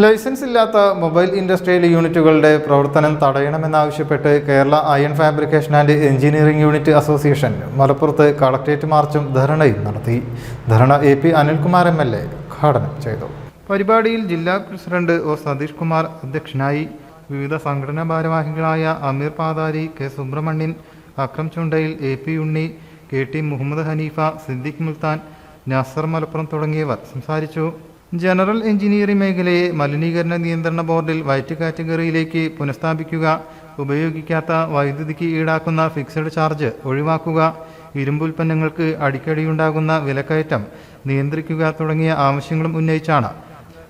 Licence ഇല്ലാത്ത mobile industrial യൂണിറ്റുകളുടെ പ്രവർത്തനം തടയണമെന്നാവശ്യപ്പെട്ട് Kerala iron fabrication and engineering unit association മലപ്പുറത്ത് കളക്ട്രേറ്റ് മാർച്ചും ധരണയും നടത്തി. Dharna A P Anilkumar M L A ഉദ്ഘാടനം ചെയ്തു. പരിപാടിയിൽ ജില്ലാ പ്രസിഡന്റ് ഒ സതീഷ് കുമാർ അധ്യക്ഷനായി വിവിധ സംഘടനാ ഭാരവാഹികളായ Ameer Pathari K Subramanian Akram Chundayil A P Unni K T Muhammad Haneefa Siddique Multhan Nasar Malappuram തുടങ്ങിയവർ സംസാരിച്ചു. ജനറൽ എഞ്ചിനീയറിംഗ് മേഖലയെ മലിനീകരണ നിയന്ത്രണ ബോർഡിൽ വൈറ്റ് കാറ്റഗറിയിലേക്ക് പുനഃസ്ഥാപിക്കുക ഉപയോഗിക്കാത്ത വൈദ്യുതിക്ക് ഈടാക്കുന്ന ഫിക്സഡ് ചാർജ് ഒഴിവാക്കുക ഇരുമ്പുൽപ്പന്നങ്ങൾക്ക് അടിക്കടിയുണ്ടാകുന്ന വിലക്കയറ്റം നിയന്ത്രിക്കുക തുടങ്ങിയ ആവശ്യങ്ങളും ഉന്നയിച്ചാണ്.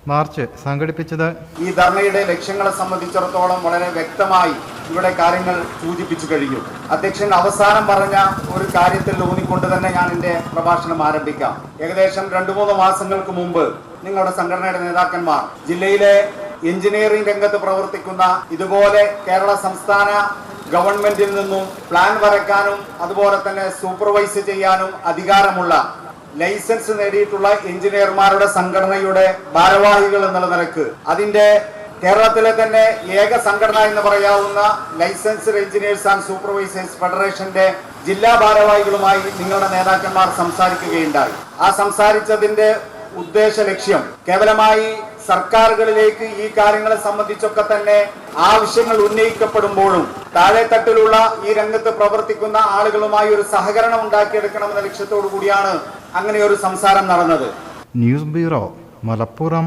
മാർച്ച് സംഘടിപ്പിച്ചത്. ഈ ധർണയുടെ ലക്ഷ്യങ്ങളെ സംബന്ധിച്ചിടത്തോളം വളരെ വ്യക്തമായി ഇവിടെ കാര്യങ്ങൾ സൂചിപ്പിച്ചു കഴിഞ്ഞു. അധ്യക്ഷൻ അവസാനം പറഞ്ഞ ഒരു കാര്യത്തിൽ ഊന്നിക്കൊണ്ട് തന്നെ ഞാൻ എന്റെ പ്രഭാഷണം ആരംഭിക്കാം. ഏകദേശം രണ്ടു മൂന്ന് മാസങ്ങൾക്ക് മുമ്പ് നിങ്ങളുടെ സംഘടനയുടെ നേതാക്കന്മാർ. ജില്ലയിലെ എഞ്ചിനീയറിംഗ് രംഗത്ത് പ്രവർത്തിക്കുന്ന ഇതുപോലെ കേരള സംസ്ഥാന ഗവൺമെന്റിൽ നിന്നും പ്ലാൻ വരയ്ക്കാനും അതുപോലെ തന്നെ സൂപ്പർവൈസ് ചെയ്യാനും അധികാരമുള്ള ലൈസൻസ് നേടിയിട്ടുള്ള എഞ്ചിനീയർമാരുടെ സംഘടനയുടെ ഭാരവാഹികൾ എന്നുള്ള നിലയ്ക്ക് അതിന്റെ കേരളത്തിലെ തന്നെ ഏക സംഘടന എന്ന് പറയാവുന്ന ലൈസൻസ്ഡ് എഞ്ചിനീയേഴ്സ് ആൻഡ് സൂപ്പർവൈസേഴ്സ് ഫെഡറേഷന്റെ ജില്ലാ ഭാരവാഹികളുമായി നിങ്ങളുടെ നേതാക്കന്മാർ സംസാരിക്കുകയുണ്ടായി. ആ സംസാരിച്ചതിന്റെ ഉദ്ദേശ ലക്ഷ്യം. കേവലമായി സർക്കാരുകളിലേക്ക് ഈ കാര്യങ്ങളെ സംബന്ധിച്ചൊക്കെ തന്നെ ആവശ്യങ്ങൾ ഉന്നയിക്കപ്പെടുമ്പോഴും താഴെത്തട്ടിലുള്ള ഈ രംഗത്ത് പ്രവർത്തിക്കുന്ന ആളുകളുമായി ഒരു സഹകരണം ഉണ്ടാക്കിയെടുക്കണമെന്ന ലക്ഷ്യത്തോടു കൂടിയാണ് അങ്ങനെ ഒരു സംസാരം നടന്നത്. News bureau Malappuram.